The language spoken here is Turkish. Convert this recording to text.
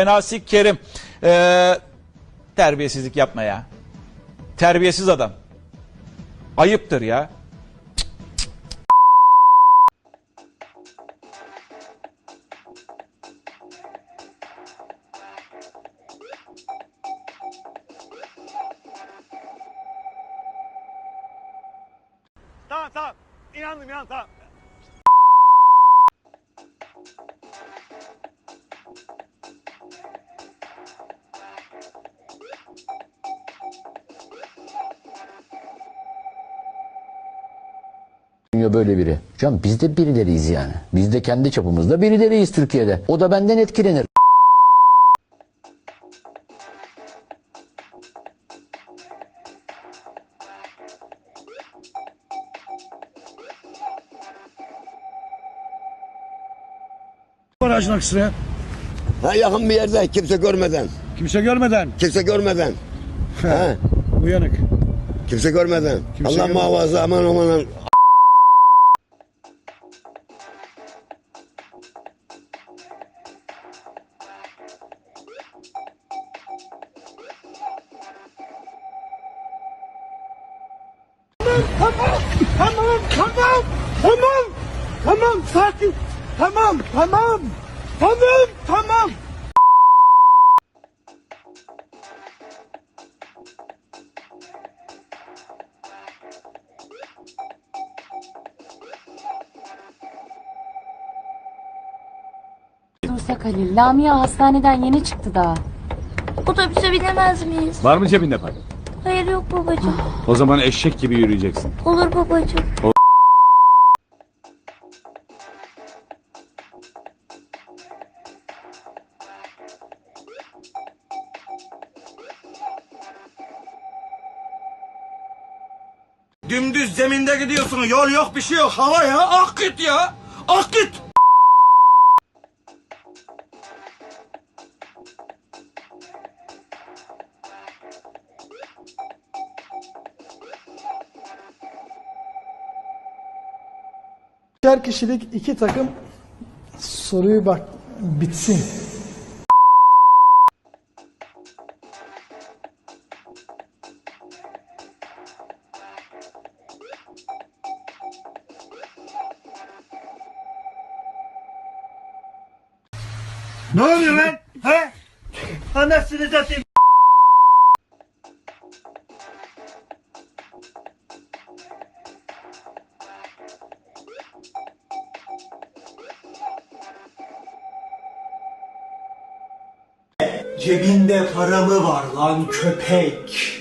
Fenasik Kerim. Ee, terbiyesizlik yapma ya. Terbiyesiz adam. Ayıptır ya. Tamam tamam. İnandım inandım tamam. Böyle biri. Can biz de birileriyiz yani. Biz de kendi çapımızda birileriyiz Türkiye'de. O da benden etkilenir. Aracın aksine Ha yakın bir yerde kimse görmeden. kimse görmeden Kimse görmeden. ha uyanık. kimse görmeden. Kimse Allah görmeden. muhafaza aman aman. Tamam tamam tamam. Tamam sakin. Tamam tamam. Tamam tamam. Dursak Halil. Lamia hastaneden yeni çıktı daha. Otobüse binemez miyiz? Var mı cebinde para? Hayır yok babacığım. O zaman eşek gibi yürüyeceksin. Olur babacığım. Dümdüz zeminde gidiyorsun. Yol yok bir şey yok. Hava ya. Ak git ya. Ak git. Üçer kişilik iki takım soruyu bak bitsin. Ne oluyor lan? He? Anasını satayım. Cebinde para mı var lan köpek?